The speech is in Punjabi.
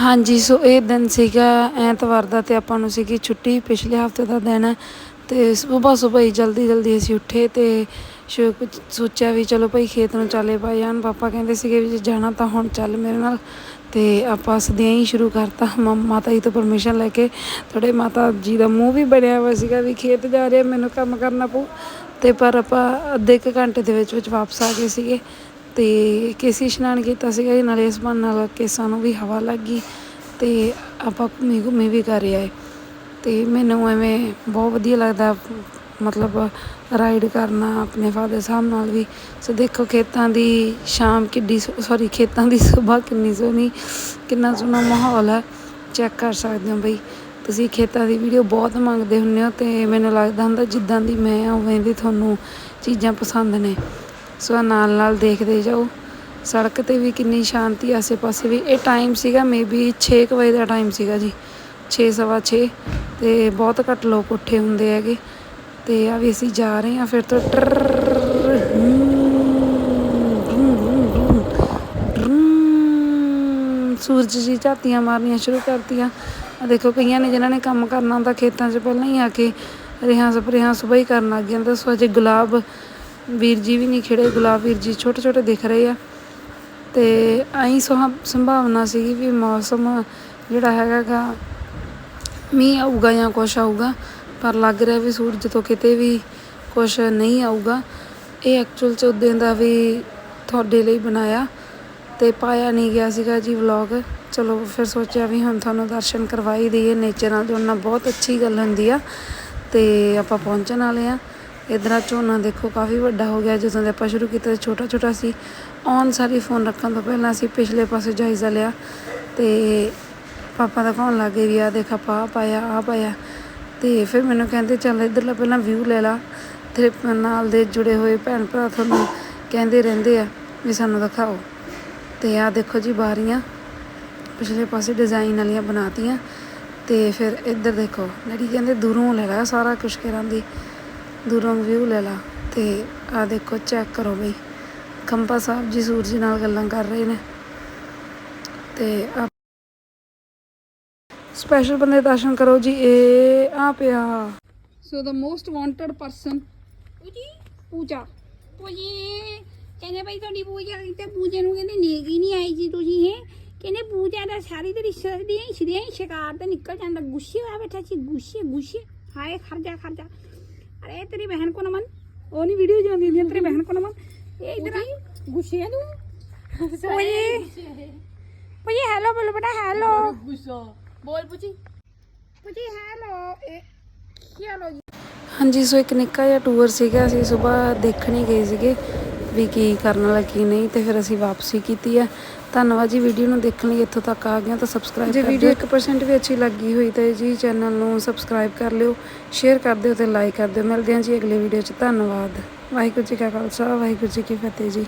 ਹਾਂਜੀ, ਸੋ ਇਹ ਦਿਨ ਸੀਗਾ, ਐਤਵਾਰ ਦਾ ਤੇ ਆਪਾਂ ਨੂੰ ਸੀਗੀ ਛੁੱਟੀ, ਪਿਛਲੇ ਹਫ਼ਤੇ ਦਾ ਦਿਨ ਹੈ ਤੇ ਸਵੇਰ ਸਵੇਰ ਹੀ ਜਲਦੀ ਜਲਦੀ ਅਸੀਂ ਉੱਠੇ ਤੇ ਸੋਚਿਆ ਵੀ ਚਲੋ ਭਾਈ ਖੇਤ ਨੂੰ ਚਾਲੇ ਪਾ ਜਾਣ। ਪਾਪਾ ਕਹਿੰਦੇ ਸੀਗੇ ਵੀ ਜੇ ਜਾਣਾ ਤਾਂ ਹੁਣ ਚੱਲ ਮੇਰੇ ਨਾਲ ਤੇ ਆਪਾਂ ਸਦੀਆਂ ਹੀ ਸ਼ੁਰੂ ਕਰਤਾ। ਮ- ਮਾਤਾ ਜੀ ਤੋਂ ਪਰਮਿਸ਼ਨ ਲੈ ਕੇ ਥੋੜੇ ਮਾਤਾ ਜੀ ਦਾ ਮੂੰਹ ਵੀ ਬਣਿਆ ਹੋਇਆ ਸੀਗਾ ਵੀ ਖੇਤ ਜਾ ਰਹੇ ਮੈਨੂੰ ਕੰਮ ਕਰਨਾ ਪਊ। ਤੇ ਪਰ ਆਪਾਂ ਅੱਧੇ ਕੁ ਘੰਟੇ ਦੇ ਵਿੱਚ ਵਿੱਚ ਵਾਪਸ ਆ ਗਏ ਸੀਗੇ। ਤੇ ਕੇਸੀ ਇਸ਼ਨਾਨ ਕੀਤਾ ਸੀਗਾ ਜੀ, ਨਾਲੇ ਇਸ ਬਹਾਨੇ ਨਾਲ ਕੇਸਾਂ ਨੂੰ ਵੀ ਹਵਾ ਲੱਗ ਗਈ ਤੇ ਆਪਾਂ ਘੁੰਮੀ ਘੁੰਮੀ ਵੀ ਕਰ ਆਏ। ਤੇ ਮੈਨੂੰ ਐਵੇਂ ਬਹੁਤ ਵਧੀਆ ਲੱਗਦਾ ਮਤਲਬ ਰਾਈਡ ਕਰਨਾ ਆਪਣੇ ਫਾਦਰ ਸਾਹਿਬ ਨਾਲ ਵੀ। ਸੋ ਦੇਖੋ ਖੇਤਾਂ ਦੀ ਸ਼ਾਮ ਕਿੱਡੀ ਸੌਰੀ ਖੇਤਾਂ ਦੀ ਸਵੇਰ ਕਿੰਨੀ ਸੋਹਣੀ ਕਿੰਨਾ ਸੋਹਣਾ ਮਾਹੌਲ ਹੈ। ਚੈੱਕ ਕਰ ਸਕਦੇ ਹੋ ਬਈ। ਤੁਸੀਂ ਖੇਤਾਂ ਦੀ ਵੀਡੀਓ ਬਹੁਤ ਮੰਗਦੇ ਹੁੰਦੇ ਹੋ ਤੇ ਮੈਨੂੰ ਲੱਗਦਾ ਹੁੰਦਾ ਜਿੱਦਾਂ ਦੀ ਮੈਂ ਉਵੇਂ ਦੀ ਤੁਹਾਨੂੰ ਚੀਜ਼ਾਂ ਪਸੰਦ ਨੇ। ਸੋ ਨਾਲ ਨਾਲ ਦੇਖਦੇ ਜਾਓ। ਸੜਕ ਤੇ ਵੀ ਕਿੰਨੀ ਸ਼ਾਂਤੀ ਆਸੇ-ਪਾਸੇ ਵੀ। ਇਹ ਟਾਈਮ ਸੀਗਾ ਮੇਬੀ 6 ਵਜੇ ਦਾ ਟਾਈਮ ਸੀਗਾ ਜੀ। 6 ਸਵਾ 6 ਤੇ ਬਹੁਤ ਘੱਟ ਲੋਕ ਉੱਠੇ ਹੁੰਦੇ ਹੈਗੇ। ਤੇ ਆ ਵੀ ਅਸੀਂ ਜਾ ਰਹੇ ਹਾਂ ਫਿਰ ਤੋਂ ਟਰਰਰ, ਸੂਰਜ ਜੀ ਝਾਤੀਆਂ ਮਾਰਨੀਆਂ ਸ਼ੁਰੂ ਕਰਤੀਆਂ। ਆ ਦੇਖੋ ਕਈਆਂ ਨੇ ਜਿਨ੍ਹਾਂ ਨੇ ਕੰਮ ਕਰਨਾ ਹੁੰਦਾ ਖੇਤਾਂ 'ਚ ਪਹਿਲਾਂ ਹੀ ਆ ਕੇ ਰਿਹਾਂ ਸਪਰੇਹਾਂ ਸੁਬਾਹ ਹੀ ਕਰਨ ਲੱਗ ਜਾਂਦੇ ਸੋ ਅਜੇ ਗੁਲਾਬ ਵੀਰ ਜੀ ਵੀ ਨਹੀਂ ਖਿੜੇ, ਗੁਲਾਬ ਵੀਰ ਜੀ ਛੋਟੇ ਛੋਟੇ ਦਿਖ ਰਹੇ ਆ। ਤੇ ਐਂ ਸੁਹਾ ਸੰਭਾਵਨਾ ਸੀਗੀ ਵੀ ਮੌਸਮ ਜਿਹੜਾ ਹੈਗਾ ਮੀਂਹ ਆਊਗਾ ਜਾਂ ਕੁਛ ਆਊਗਾ, ਪਰ ਲੱਗ ਰਿਹਾ ਵੀ ਸੂਰਜ ਤੋਂ ਕਿਤੇ ਵੀ ਕੁਛ ਨਹੀਂ ਆਊਗਾ। ਇਹ ਐਕਚੁਅਲ ਚ ਉਦੋਂ ਦਾ ਵੀ ਤੁਹਾਡੇ ਲਈ ਬਣਾਇਆ ਤੇ ਪਾਇਆ ਨਹੀਂ ਗਿਆ ਸੀਗਾ ਜੀ ਵਲੌਗ ਚਲੋ ਫਿਰ ਸੋਚਿਆ ਵੀ ਹੁਣ ਤੁਹਾਨੂੰ ਦਰਸ਼ਨ ਕਰਵਾਈ ਦਈਏ ਨੇਚਰ ਨਾਲ ਜੁੜਨਾ ਬਹੁਤ ਅੱਛੀ ਗੱਲ ਹੁੰਦੀ ਆ। ਤੇ ਆਪਾਂ ਪਹੁੰਚਣ ਵਾਲੇ ਆ। ਇਧਰ ਆ ਝੋਨਾ ਦੇਖੋ ਕਾਫੀ ਵੱਡਾ ਹੋ ਗਿਆ। ਜਦੋਂ ਦੇ ਆਪਾਂ ਸ਼ੁਰੂ ਕੀਤਾ ਛੋਟਾ ਛੋਟਾ ਸੀ। ਔਨ ਸਾਰੀ ਫੋਨ ਰੱਖਣ ਤੋਂ ਪਹਿਲਾਂ ਅਸੀਂ ਪਿਛਲੇ ਪਾਸੇ ਜਾਇਜ਼ਾ ਲਿਆ ਤੇ ਪਾਪਾ ਦਾ ਕੌਣ ਲੱਗੇ ਵੀ ਆ ਦੇਖ ਆਪਾਂ ਆਹ ਪਾਇਆ ਆ ਪਾਇਆ। ਤੇ ਫਿਰ ਮੈਨੂੰ ਕਹਿੰਦੇ, ਚੱਲ ਇਧਰਲਾ ਪਹਿਲਾਂ ਵਿਊ ਲੈ ਲਾ। ਤੇਰੇ ਨਾਲ ਦੇ ਜੁੜੇ ਹੋਏ ਭੈਣ ਭਰਾ ਤੁਹਾਨੂੰ ਕਹਿੰਦੇ ਰਹਿੰਦੇ ਆ ਵੀ ਸਾਨੂੰ ਦਿਖਾਓ। ਤੇ ਆ ਦੇਖੋ ਜੀ ਬਾਰੀਆਂ, ਪਿਛਲੇ ਪਾਸੇ ਡਿਜ਼ਾਈਨ ਵਾਲੀਆਂ ਬਣਾਤੀਆਂ। ਤੇ ਫਿਰ ਇੱਧਰ ਦੇਖੋ, ਡੈਡੀ ਕਹਿੰਦੇ ਦੂਰੋਂ ਲੈ ਲਿਆ ਸਾਰਾ ਕੁਛ ਕਰਾਂ ਦੀ ਦੂਰੋਂ ਵਿਊ ਲੈ ਲਾ ਤੇ ਆ ਦੇਖੋ ਚੈੱਕ ਕਰੋ ਬਈ। ਖੰਪਾ ਸਾਹਿਬ ਜੀ ਸੂਰਜ ਨਾਲ ਗੱਲਾਂ ਕਰ ਰਹੇ ਨੇ। ਤੇ ਆ ਸਪੈਸ਼ਲ ਬੰਦੇ ਦਰਸ਼ਨ ਕਰੋ ਜੀ ਇਹ ਆ ਪਿਆ। So the most wanted person Pooji? Pooja. Pooji ਕਹਿੰਦੇ ਭਾਈ ਤੁਹਾਡੀ ਪੂਜਾ ਤੇ ਪੂਜੇ ਨੂੰ ਕਹਿੰਦੇ ਨੀਂਦ ਹੀ ਨਹੀਂ ਆਈ ਜੀ ਤੁਸੀਂ ਇਹ ਕਹਿੰਦੇ ਪੂਜਾ ਦਾ ਸਾਰੀ ਤੇਰੀ ਸਰਦੀਆਂ ਹੀ ਸਦੀਆਂ ਹੀ ਸ਼ਿਕਾਰ ਤੇ ਨਿਕਲ ਜਾਂਦਾ। ਗੁੱਸੇ ਹੋਇਆ ਬੈਠਾ ਸੀ ਗੁੱਸੇ ਗੁੱਸੇ। ਹਾਏ ਖਰਜਾ ਖਰਜਾ ਬਹਿਨ ਕੋ ਨਮਨ ਉਹ ਨਹੀਂ ਵੀਡੀਓ ਜਾਂਦੀ ਹੁੰਦੀ ਤੇਰੀ ਬਹਿਨ ਕੋ ਨਮਨ ਇਹ ਇਧਰ ਗੁੱਸੇ ਆ ਤੂੰ? ਪੂਜੀ ਪੂਜੀ ਹੈਲੋ ਬੋਲੋ ਬੇਟਾ ਹੈਲੋ ਗੁੱਸਾ। ਬੋਲ ਪੁੱਛੀ। ਪੂਜੀ ਹੈਲੋ ਇਹ ਕੀ ਹਾਲੋ ਜੀ ਹਾਂਜੀ ਸੋ ਇੱਕ ਨਿੱਕਾ ਜਿਹਾ ਟੂਰ ਸੀਗਾ ਅਸੀਂ ਸਵੇਰ ਦੇਖਣ ਹੀ ਗਏ ਸੀਗੇ। ਵੀ ਕੀ ਕਰਨ ਵਾਲਾ ਕੀ ਨਹੀਂ ਤੇ ਫਿਰ ਅਸੀਂ ਵਾਪਸੀ ਕੀਤੀ ਆ। ਧੰਨਵਾਦ ਜੀ ਵੀਡੀਓ ਨੂੰ ਦੇਖਣ ਲਈ ਇੱਥੋਂ ਤੱਕ ਆ ਗਿਆ ਤਾਂ ਸਬਸਕ੍ਰਾਈਬ ਜੇ ਵੀਡੀਓ 1% ਵੀ ਅੱਛੀ ਲੱਗੀ ਹੋਈ ਤਾਂ ਜੀ ਚੈਨਲ ਨੂੰ ਸਬਸਕ੍ਰਾਈਬ ਕਰ ਲਿਓ ਸ਼ੇਅਰ ਕਰ ਦਿਓ ਤੇ ਲਾਈਕ ਕਰ ਦਿਓ। ਮਿਲਦੇ ਹਾਂ ਜੀ ਅਗਲੇ ਵੀਡੀਓ 'ਚ। ਧੰਨਵਾਦ। ਵਾਹਿਗੁਰੂ ਜੀ ਕਾ ਖਾਲਸਾ ਵਾਹਿਗੁਰੂ ਜੀ ਕੀ ਫਤਿਹ ਜੀ।